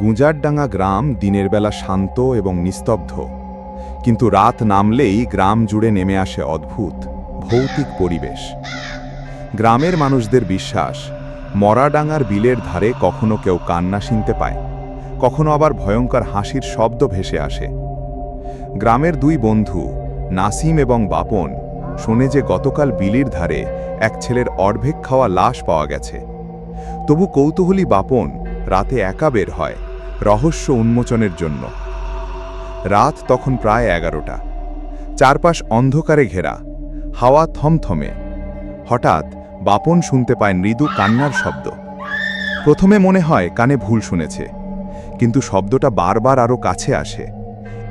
গুঁজারডাঙ্গা গ্রাম দিনের বেলা শান্ত এবং নিস্তব্ধ। কিন্তু রাত নামলেই গ্রাম জুড়ে নেমে আসে অদ্ভুত, ভৌতিক পরিবেশ। গ্রামের মানুষদের বিশ্বাস, মরাডাঙ্গার বিলের ধারে কখনো কেউ কান্না শুনতে পায়, কখনো আবার ভয়ঙ্কর হাসির শব্দ ভেসে আসে। গ্রামের দুই বন্ধু, নাসিম এবং বাপন, শোনে যে গতকাল বিলির ধারে এক ছেলের অর্ধেক খাওয়া লাশ পাওয়া গেছে। তবু কৌতূহলী বাপন রাতে একা বের হয়, রহস্য উন্মোচনের জন্য। রাত তখন প্রায় এগারোটা। চারপাশ অন্ধকারে ঘেরা, হাওয়া থমথমে। হঠাৎ বাপন শুনতে পায় মৃদু কান্নার শব্দ। প্রথমে মনে হয় কানে ভুল শুনেছে, কিন্তু শব্দটা বারবার আরও কাছে আসে।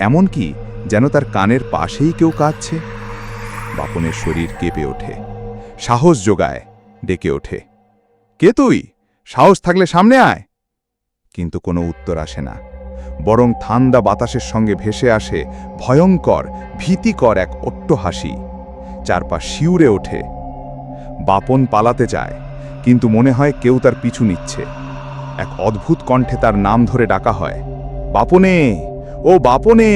এমনকি যেন তার কানের পাশেই কেউ কাঁদছে? বাপনের শরীর কেঁপে ওঠে, সাহস যোগায়, ডেকে ওঠে। কে তুই? সাহস থাকলে সামনে আয়! কিন্তু কোনো উত্তর আসে না। বরং ঠান্ডা বাতাসের সঙ্গে ভেসে আসে ভয়ঙ্কর, ভীতিকর এক হাসি। চারপাশ শিউরে ওঠে। বাপন পালাতে যায়, কিন্তু মনে হয় কেউ তার পিছু নিচ্ছে। এক অদ্ভুত কণ্ঠে তার নাম ধরে ডাকা হয়, বাপনে! ও বাপনে!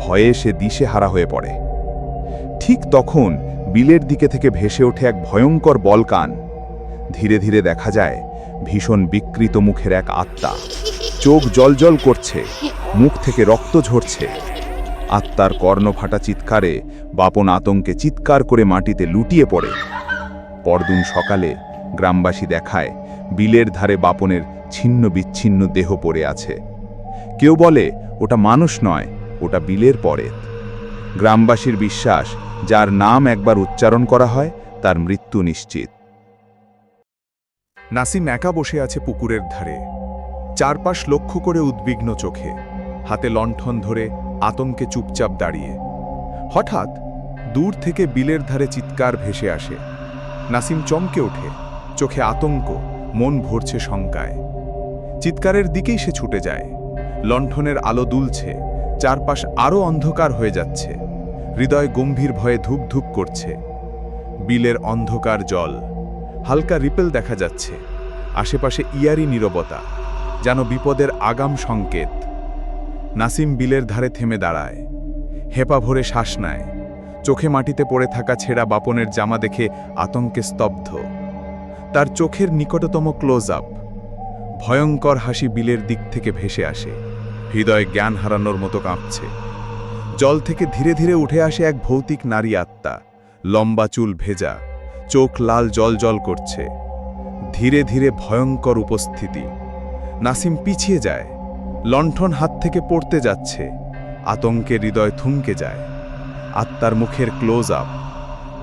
ভয়ে সে দিশে হারা হয়ে পড়ে। ঠিক তখন বিলের দিকে থেকে ভেসে ওঠে এক ভয়ঙ্কর বলকান। ধীরে ধীরে দেখা যায় ভীষণ বিকৃত মুখের এক আত্মা। চোখ জলজল করছে, মুখ থেকে রক্ত ঝরছে। আত্মার কর্ণফাটা চিৎকারে বাপন আতঙ্কে চিৎকার করে মাটিতে লুটিয়ে পড়ে। পরদিন সকালে গ্রামবাসী দেখায়, বিলের ধারে বাপনের ছিন্ন বিচ্ছিন্ন দেহ পড়ে আছে। কেউ বলে, ওটা মানুষ নয়, ওটা বিলের পরে গ্রামবাসীর বিশ্বাস, যার নাম একবার উচ্চারণ করা হয়, তার মৃত্যু নিশ্চিত। নাসিম একা বসে আছে পুকুরের ধারে। চারপাশ লক্ষ্য করে উদ্বিগ্ন চোখে। হাতে লণ্ঠন ধরে আতঙ্কে চুপচাপ দাঁড়িয়ে। হঠাৎ দূর থেকে বিলের ধারে চিৎকার ভেসে আসে। নাসিম চমকে ওঠে। চোখে আতঙ্ক, মন ভরছে শঙ্কায়। চিৎকারের দিকেই সে ছুটে যায়। লণ্ঠনের আলো দুলছে। চারপাশ আরও অন্ধকার হয়ে যাচ্ছে। হৃদয় গম্ভীর ভয়ে ধূপ ধূপ করছে। বিলের অন্ধকার জল হালকা রিপেল দেখা যাচ্ছে। আশেপাশে ইয়ারি নীরবতা, যেন বিপদের আগাম সংকেত। নাসিম বিলের ধারে থেমে দাঁড়ায়। হেপা ভরে শ্বাস নেয়। চোখে মাটিতে পড়ে থাকা ছেঁড়া বাপনের জামা দেখে আতঙ্কে স্তব্ধ। তার চোখের নিকটতম ক্লোজ আপ ভয়ঙ্কর হাসি বিলের দিক থেকে ভেসে আসে। হৃদয় জ্ঞান হারানোর মতো কাঁপছে। জল থেকে ধীরে ধীরে উঠে আসে এক ভৌতিক নারী আত্মা। লম্বা চুল ভেজা। চোখ লাল জল জল করছে। ধীরে ধীরে ভয়ঙ্কর উপস্থিতি। নাসিম পিছিয়ে যায়। লণ্ঠন হাত থেকে পড়তে যাচ্ছে। আতঙ্কে হৃদয় থুমকে যায়। আত্মার মুখের ক্লোজ আপ।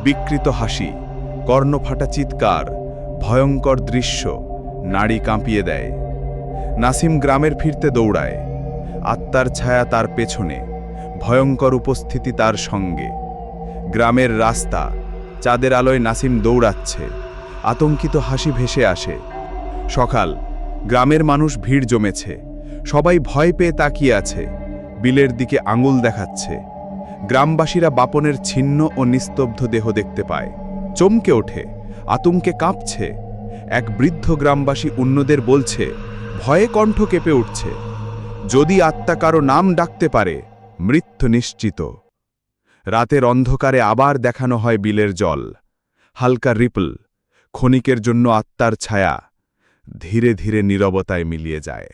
বিকৃত হাসি, কর্ণফাটা চিৎকার, ভয়ঙ্কর দৃশ্য নাড়ি কাঁপিয়ে দেয়। নাসিম গ্রামের ফিরতে দৌড়ায়। আত্মার ছায়া তার পেছনে। ভয়ঙ্কর উপস্থিতি তার সঙ্গে। গ্রামের রাস্তা চাঁদের আলোয় নাসিম দৌড়াচ্ছে। আতঙ্কিত হাসি ভেসে আসে। সকাল, গ্রামের মানুষ ভিড় জমেছে। সবাই ভয় পেয়ে তাকিয়ে আছে। বিলের দিকে আঙুল দেখাচ্ছে। গ্রামবাসীরা বাপনের ছিন্ন ও নিস্তব্ধ দেহ দেখতে পায়। চমকে ওঠে। আতঙ্কে কাঁপছে। এক বৃদ্ধ গ্রামবাসী অন্যদের বলছে, ভয়ে কণ্ঠ কেঁপে উঠছে। যদি আত্মা কারও নাম ডাকতে পারে, মৃত্যু নিশ্চিত। রাতের অন্ধকারে আবার দেখানো হয় বিলের জল। হালকা রিপল, ক্ষণিকের জন্য আত্মার ছায়া ধীরে ধীরে নীরবতায় মিলিয়ে যায়।